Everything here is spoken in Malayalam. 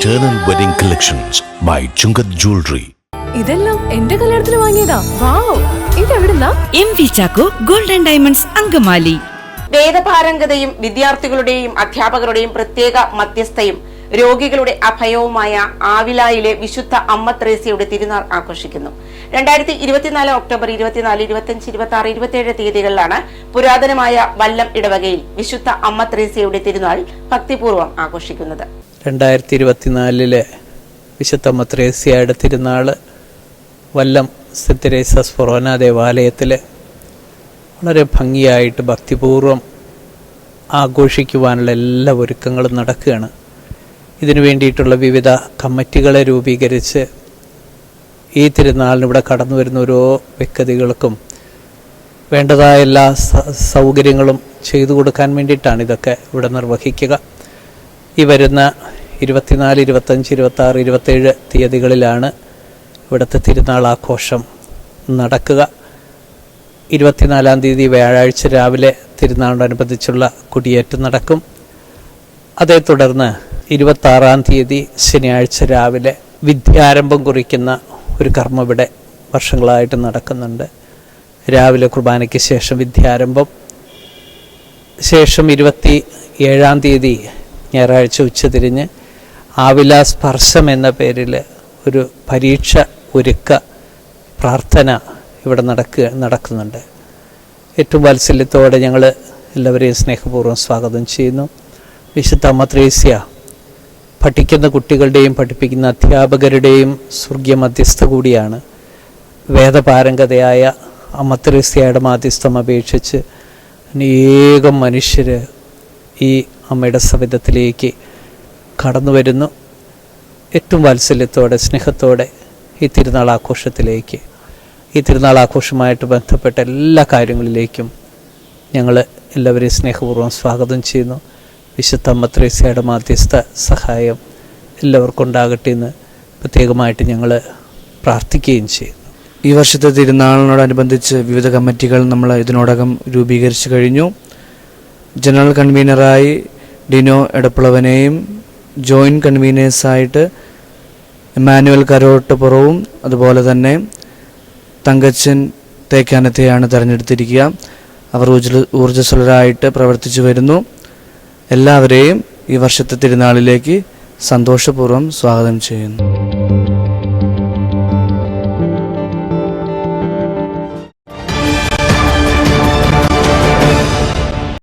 Eternal Wedding Collections by Chungath Jewelry. ഇതെല്ലാം എന്റെ കല്യാണത്തിന് വാങ്ങിയതാ. Wow ഇതെവിടുന്നാ? M V Chacko golden diamonds Angamaly. വേദപാരംഗതയും വിദ്യാർത്ഥികളുടെയും അധ്യാപകരുടെയും പ്രത്യേക മധ്യസ്ഥയും രോഗികളുടെ അഭയവുമായ ആവിലായിലെ വിശുദ്ധ അമ്മ ത്രേസ്യയുടെ തിരുനാൾ ആഘോഷിക്കുന്നു. രണ്ടായിരത്തി ഇരുപത്തിനാല് ഒക്ടോബർ ഇരുപത്തിനാല് ഇരുപത്തിയഞ്ച് ഇരുപത്തി ആറ് ഇരുപത്തിയേഴ് തീയതികളിലാണ് പുരാതനമായ വല്ലം ഇടവകയിൽ വിശുദ്ധ അമ്മ ത്രേസ്യയുടെ തിരുനാൾ ഭക്തിപൂർവം ആഘോഷിക്കുന്നത്. രണ്ടായിരത്തി ഇരുപത്തിനാലിലെ വിശുദ്ധ അമ്മ ത്രേസ്യയുടെ തിരുനാൾ വല്ലം സെന്റ് ഫൊറോന ദേവാലയത്തിൽ വളരെ ഭംഗിയായിട്ട് ഭക്തിപൂർവം ആഘോഷിക്കുവാനുള്ള എല്ലാ ഒരുക്കങ്ങളും നടക്കുകയാണ്. ഇതിനു വേണ്ടിയിട്ടുള്ള വിവിധ കമ്മിറ്റികളെ രൂപീകരിച്ച് ഈ തിരുനാളിന് ഇവിടെ കടന്നു വരുന്ന ഓരോ വ്യക്തികൾക്കും വേണ്ടതായ എല്ലാ സൗകര്യങ്ങളും ചെയ്തു കൊടുക്കാൻ വേണ്ടിയിട്ടാണ് ഇതൊക്കെ ഇവിടെ നിർവഹിക്കുക. ഈ വരുന്ന ഇരുപത്തിനാല് ഇരുപത്തഞ്ച് ഇരുപത്താറ് ഇരുപത്തേഴ് തീയതികളിലാണ് ഇവിടുത്തെ തിരുനാൾ ആഘോഷം നടക്കുക. ഇരുപത്തിനാലാം തീയതി വ്യാഴാഴ്ച രാവിലെ തിരുനാളിനോടനുബന്ധിച്ചുള്ള കുടിയേറ്റം നടക്കും. അതേ തുടർന്ന് ഇരുപത്താറാം തീയതി ശനിയാഴ്ച രാവിലെ വിദ്യാരംഭം കുറിക്കുന്ന ഒരു കർമ്മം ഇവിടെ വർഷങ്ങളായിട്ട് നടക്കുന്നുണ്ട്. രാവിലെ കുർബാനയ്ക്ക് ശേഷം വിദ്യാരംഭം. ശേഷം ഇരുപത്തി ഏഴാം തീയതി ഞായറാഴ്ച ഉച്ചതിരിഞ്ഞ് ആവില സ്പർശം എന്ന പേരിൽ ഒരു പരീക്ഷ ഒരുക്ക പ്രാർത്ഥന ഇവിടെ നടക്കുക നടക്കുന്നുണ്ട്. ഏറ്റവും വാത്സല്യത്തോടെ ഞങ്ങൾ എല്ലാവരെയും സ്നേഹപൂർവം സ്വാഗതം ചെയ്യുന്നു. വിശുദ്ധ അമ്മത്രേസ്യ പഠിക്കുന്ന കുട്ടികളുടെയും പഠിപ്പിക്കുന്ന അധ്യാപകരുടെയും സ്വർഗീയ മധ്യസ്ഥ കൂടിയാണ് വേദപാരംഗതയായ അമ്മത്രേസ്യയുടെ മാധ്യസ്ഥം അപേക്ഷിച്ച് അനേകം മനുഷ്യർ ഈ അമ്മയുടെ സവിധത്തിലേക്ക് കടന്നു വരുന്നു. ഏറ്റവും വാത്സല്യത്തോടെ സ്നേഹത്തോടെ ഈ തിരുനാൾ ആഘോഷത്തിലേക്ക് ഈ തിരുനാൾ ആഘോഷമായിട്ട് ബന്ധപ്പെട്ട എല്ലാ കാര്യങ്ങളിലേക്കും ഞങ്ങൾ എല്ലാവരെയും സ്നേഹപൂർവം സ്വാഗതം ചെയ്യുന്നു. വിശുദ്ധ മത്രേസ്യയുടെ മാധ്യസ്ഥ സഹായം എല്ലാവർക്കും ഉണ്ടാകട്ടെ എന്ന് പ്രത്യേകമായിട്ട് ഞങ്ങൾ പ്രാർത്ഥിക്കുകയും ചെയ്യുന്നു. ഈ വർഷത്തെ തിരുനാളിനോടനുബന്ധിച്ച് വിവിധ കമ്മിറ്റികൾ നമ്മൾ ഇതിനോടകം രൂപീകരിച്ചു കഴിഞ്ഞു. ജനറൽ കൺവീനറായി ഡിനോ എടപ്പളവനെയും ജോയിന്റ് കൺവീനേഴ്സായിട്ട് എമാനുവൽ കരോട്ടപ്പുറവും അതുപോലെ തന്നെ തങ്കച്ചൻ തേക്കാനത്തെയാണ് തിരഞ്ഞെടുത്തിരിക്കുക. അവർ ഊർജ ഊർജസ്വലരായിട്ട് പ്രവർത്തിച്ചു വരുന്നു. എല്ലാവരെയും ഈ വർഷത്തെ തിരുനാളിലേക്ക് സന്തോഷപൂർവം സ്വാഗതം ചെയ്യുന്നു.